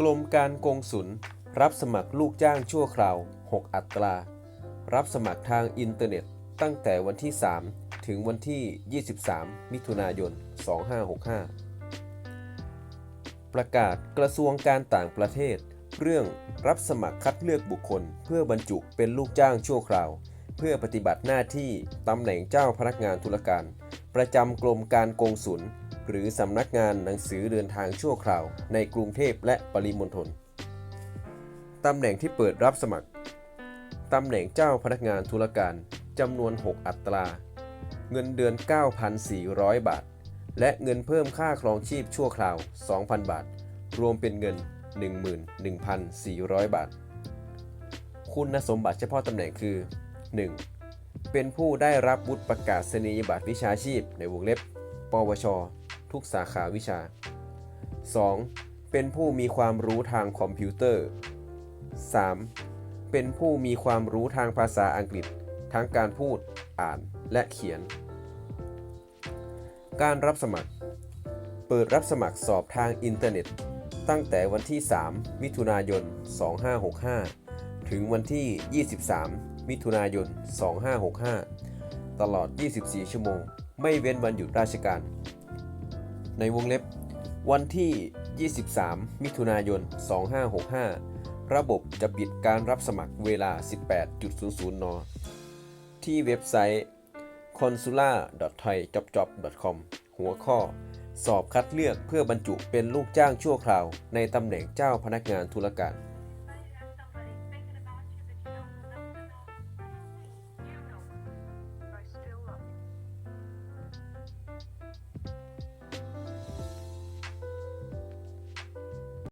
กรมการกงสุลรับสมัครลูกจ้างชั่วคราว 6 อัตรา รับสมัครทางอินเทอร์เน็ตตั้งแต่วันที่ 3 ถึงวันที่ 23 มิถุนายน 2565 ประกาศกระทรวงการต่างประเทศ เรื่องรับสมัครคัดเลือกบุคคล เพื่อบรรจุเป็นลูกจ้างชั่วคราว เพื่อปฏิบัติหน้าที่ตำแหน่งเจ้าพนักงานธุรการ ประจำกรมการกงสุล หรือสำนักงานหนังสือเดินทางชั่วคราวในกรุงเทพและปริมณฑลตำแหน่งที่เปิดรับสมัคร ตำแหน่งเจ้าพนักงานธุรการจำนวน 6 อัตรา เงินเดือน 9,400 บาท และเงินเพิ่มค่าครองชีพชั่วคราว 2,000 บาท รวมเป็นเงิน 11,400 บาท คุณสมบัติเฉพาะตำแหน่งคือ 1. เป็นผู้ได้รับวุฒิประกาศนียบัตรวิชาชีพในวงเล็บ ปวช ทุกสาขาวิชา 2. เป็นผู้มีความรู้ทางคอมพิวเตอร์ 3. เป็นผู้มีความรู้ทางภาษาอังกฤษ ทั้งการพูด อ่าน และเขียน การรับสมัคร เปิดรับสมัครสอบทางอินเทอร์เน็ต ตั้งแต่วันที่ 3 มิถุนายน 2565 ถึงวันที่ 23 มิถุนายน 2565 ตลอด 24 ชั่วโมง ไม่เว้นวันหยุดราชการ ในวงเล็บ วันที่ 23 มิถุนายน 2565 ระบบจะปิดการรับสมัครเวลา 18.00 น ที่เว็บไซต์ consular.thaijobjob.com หัวข้อ สอบคัดเลือกเพื่อบรรจุเป็นลูกจ้างชั่วคราว ในตำแหน่งเจ้าพนักงานธุรการ